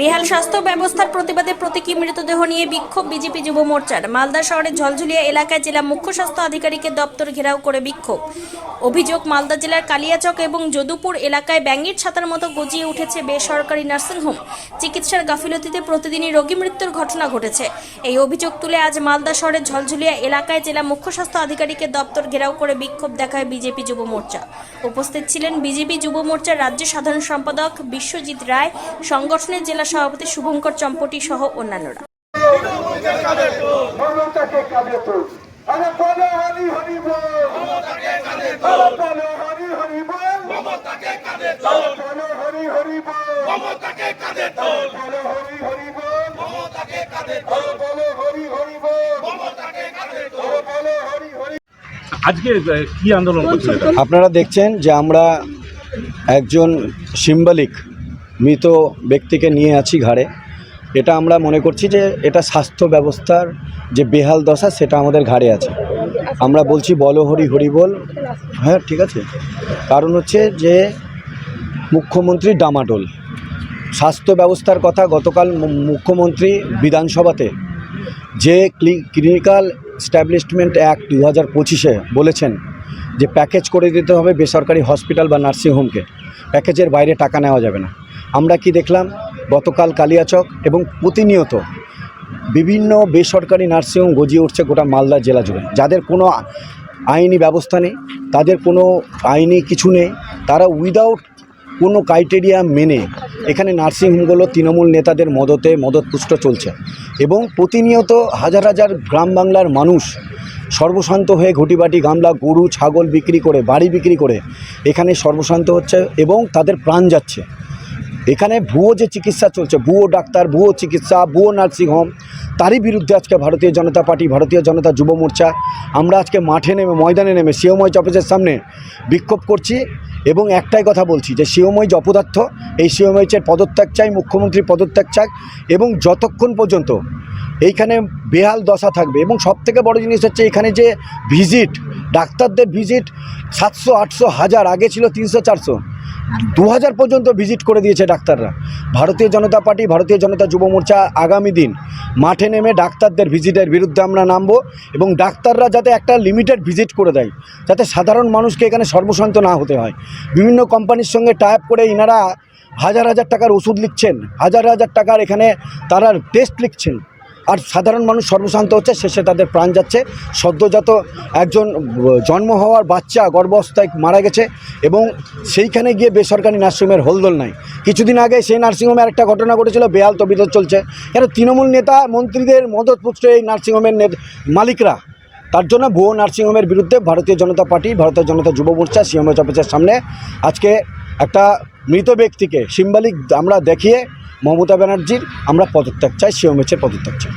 বেহাল স্বাস্থ্য ব্যবস্থার প্রতিবাদে প্রতীকী মৃতদেহ নিয়ে বিক্ষোভ বিজেপি যুব মোর্চার। মালদা শহরের ঝলঝুলিয়া এলাকায় জেলা মুখ্য স্বাস্থ্য আধিকারিকের দপ্তর ঘেরাও করে বিক্ষোভ। অভিযোগ, মালদা জেলার কালিয়াচক এবং যদুপুর এলাকায় ব্যাঙের ছাতার মতো গজিয়ে উঠেছে বেসরকারি নার্সিংহোম চিকিৎসার গাফিলতিতে প্রতিদিনই রোগী মৃত্যুর ঘটনা ঘটেছে। এই অভিযোগ তুলে আজ মালদা শহরের ঝলঝুলিয়া এলাকায় জেলা মুখ্য স্বাস্থ্য আধিকারিকের দপ্তর ঘেরাও করে বিক্ষোভ দেখায় বিজেপি যুব মোর্চা। উপস্থিত ছিলেন বিজেপি যুব মোর্চার রাজ্য সাধারণ সম্পাদক বিশ্বজিৎ রায়, সংগঠনের জেলা সভাপতি শুভঙ্কর চম্পটি সহ অন্যান্যরা। মমতাকে কাঁধে তুল আরে বলো হরি হরি বল আরে বলো হরি হরি বল বলো হরি হরি বল বলো হরি হরি বল আরে বলো হরি হরি বল আরে বলো হরি হরি আজকে কি আন্দোলন আপনারা দেখছেন যে আমরা একজন সিম্বলিক মৃত ব্যক্তিকে নিয়ে আছি ঘাড়ে। এটা আমরা মনে করছি যে এটা স্বাস্থ্য ব্যবস্থার যে বেহাল দশা, সেটা আমাদের ঘাড়ে আছে। আমরা বলছি বলো হরি হরি বল। হ্যাঁ ঠিক আছে। কারণ হচ্ছে যে মুখ্যমন্ত্রী ডামাডোল। স্বাস্থ্য ব্যবস্থার কথা গতকাল মুখ্যমন্ত্রী বিধানসভাতে যে ক্লিনিক্যাল স্ট্যাবলিশমেন্ট অ্যাক্ট দু হাজার পঁচিশে বলেছেন যে প্যাকেজ করে দিতে হবে বেসরকারি হসপিটাল বা নার্সিংহোমকে। প্যাকেজের বাইরে টাকা নেওয়া যাবে না। আমরা কি দেখলাম? গতকাল কালিয়াচক এবং প্রতিনিয়ত বিভিন্ন বেসরকারি নার্সিংহোম গজিয়ে উঠছে গোটা মালদা জেলা জুড়ে। যাদের কোনো আইনি ব্যবস্থা নেই, তাদের কোনো আইনি কিছু নেই, তারা উইদাউট কোনো ক্রাইটেরিয়া মেনে এখানে নার্সিংহোমগুলো তৃণমূল নেতাদের মদতে মদতপুষ্ট চলছে এবং প্রতিনিয়ত হাজার হাজার গ্রাম বাংলার মানুষ সর্বশান্ত হয়ে ঘটিবাটি গামলা, গরু, ছাগল বিক্রি করে, বাড়ি বিক্রি করে এখানে সর্বশান্ত হচ্ছে এবং তাদের প্রাণ যাচ্ছে। এখানে ভুয়ো যে চিকিৎসা চলছে, ভুয়ো ডাক্তার, ভুয়ো চিকিৎসা, ভুয়ো নার্সিংহোম তারই বিরুদ্ধে আজকে ভারতীয় জনতা পার্টি, ভারতীয় জনতা যুব মোর্চা, আমরা আজকে মাঠে নেমে, ময়দানে নেমে সিওময় অফিসের সামনে বিক্ষোভ করছি এবং একটাই কথা বলছি যে সিওময় যে অপদার্থ, এই সিওমইচের পদত্যাগ চাই মুখ্যমন্ত্রীর পদত্যাগ চাই এবং যতক্ষণ পর্যন্ত এইখানে বেহাল দশা থাকবে এবং সবথেকে বড় জিনিস হচ্ছে এখানে যে ভিজিট ডাক্তারদের ভিজিট সাতশো, আটশো, হাজার, আগে ছিল তিনশো, চারশো। দু হাজার পর্যন্ত ভিজিট করে দিয়েছে ডাক্তাররা। ভারতীয় জনতা পার্টি, ভারতীয় জনতা যুব মোর্চা আগামী দিন মাঠে নেমে ডাক্তারদের ভিজিটের বিরুদ্ধে আমরা নামবো এবং ডাক্তাররা যাতে একটা লিমিটেড ভিজিট করে দেয়, যাতে সাধারণ মানুষকে এখানে সর্বশান্ত না হতে হয়। বিভিন্ন কোম্পানির সঙ্গে টাইপ করে ইনারা হাজার হাজার টাকার ওষুধ লিখছেন, হাজার হাজার টাকার এখানে তারা টেস্ট লিখছেন। আর সাধারণ মানুষ সর্বশান্ত হচ্ছে, শেষে তাদের প্রাণ যাচ্ছে। সদ্যজাত একজন জন্ম হওয়ার বাচ্চা গর্ভাবস্থায় মারা গেছে এবং সেইখানে গিয়ে বেসরকারি নার্সিংহোমের হোলদোল নাই। কিছুদিন আগে সেই নার্সিংহোমে আরেকটা ঘটনা ঘটেছিল, বেহাল তবিদত চলছে। কেন তৃণমূল নেতা, মন্ত্রীদের মদতপুষ্ট এই নার্সিংহোমের মালিকরা। তার জন্য ভুয়ো নার্সিংহোমের বিরুদ্ধে ভারতীয় জনতা পার্টি, ভারতীয় জনতা যুব মোর্চা সিএমএচ অফিসের সামনে আজকে একটা মৃত ব্যক্তিকে সিম্বলিক আমরা দেখিয়ে মমতা ব্যানার্জির আমরা পদত্যাগ চাই সিওমেচের পদত্যাগ চাই।